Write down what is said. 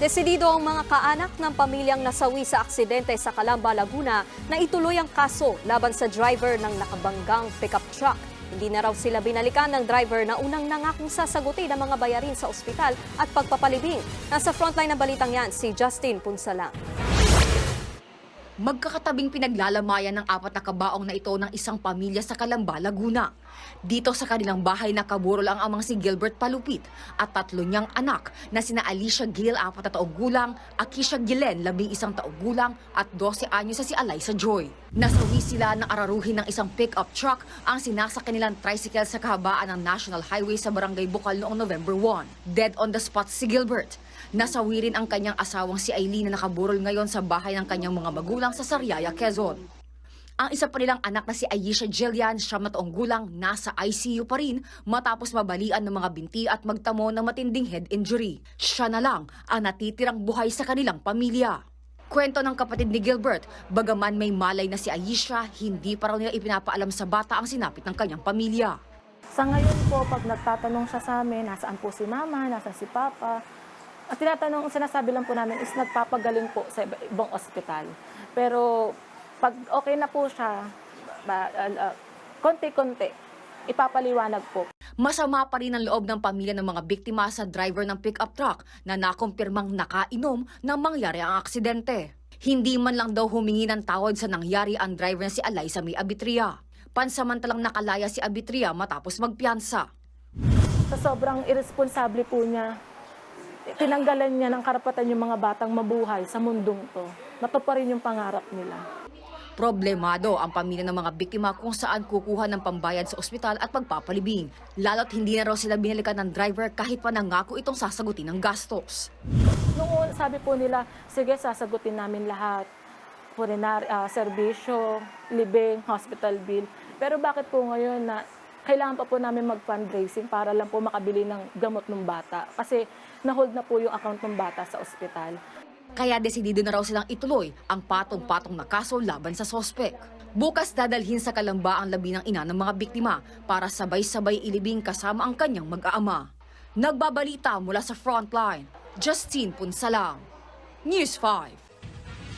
Desidido ang mga kaanak ng pamilyang nasawi sa aksidente sa Calamba, Laguna na ituloy ang kaso laban sa driver ng nakabanggang pickup truck. Hindi na raw sila binalikan ng driver na unang nangakong sasagutin ang mga bayarin sa ospital at pagpapalibing. Nasa frontline ng balitang yan si Justin Punsalang. Magkakatabing pinaglalamayan ng apat na kabaong na ito ng isang pamilya sa Calamba, Laguna. Dito sa kanilang bahay nakaburol ang amang si Gilbert Palupit at tatlo niyang anak na sina Alicia Gil, apat na taong gulang, Akisha Gilen, labing isang taong gulang at 12 anyo sa si Eliza Joy. Nasawi sila ng araruhin ng isang pickup truck ang sinasakyan nilang tricycle sa kahabaan ng National Highway sa Barangay Bukal noong November 1. Dead on the spot si Gilbert. Nasawi rin ang kanyang asawang si Aileen na nakaburol ngayon sa bahay ng kanyang mga magulang sa Sariaya, Quezon. Ang isa pa nilang anak na si Ayesha Jillian, siyam na taong gulang, nasa ICU pa rin matapos mabalian ng mga binti at magtamo ng matinding head injury. Siya na lang ang natitirang buhay sa kanilang pamilya. Kwento ng kapatid ni Gilbert, bagaman may malay na si Ayesha, hindi pa raw nila ipinapaalam sa bata ang sinapit ng kanyang pamilya. Sa ngayon po, pag nagtatanong siya sa amin, nasaan po si mama, nasaan si papa, at tinatanong, sinasabi lang po namin is nagpapagaling po sa iba- ibang ospital. Pero pag okay na po siya, ba, uh, uh, konti-konti, ipapaliwanag po. Masama pa rin ang loob ng pamilya ng mga biktima sa driver ng pickup truck na nakumpirmang nakainom nang mangyari ang aksidente. Hindi man lang daw humingi ng tawad sa nangyari ang driver na si Eliza May Abitria. Pansamantalang nakalaya si Abitria matapos magpiyansa. Sa sobrang irresponsable po niya, tinanggalan niya ng karapatan yung mga batang mabuhay sa mundong to. Matuparin yung pangarap nila. Problemado ang pamilya ng mga biktima kung saan kukuha ng pambayad sa ospital at pagpapalibing. Lalo't hindi na raw sila binalikan ng driver kahit pa nangako itong sasagutin ng gastos. Noon, sabi po nila, sige, sasagutin namin lahat. Purinar, uh, serbisyo, libing, hospital bill. Pero bakit po ngayon na kailangan pa po namin mag-fundraising para lang po makabili ng gamot ng bata? Kasi na-hold na po yung account ng bata sa ospital. Kaya desidido na raw silang ituloy ang patong-patong na kaso laban sa sospek. Bukas dadalhin sa kalamba ang labi ng ina ng mga biktima para sabay-sabay ilibing kasama ang kanyang mag-aama. Nagbabalita mula sa frontline, Justine Punsalang, News 5.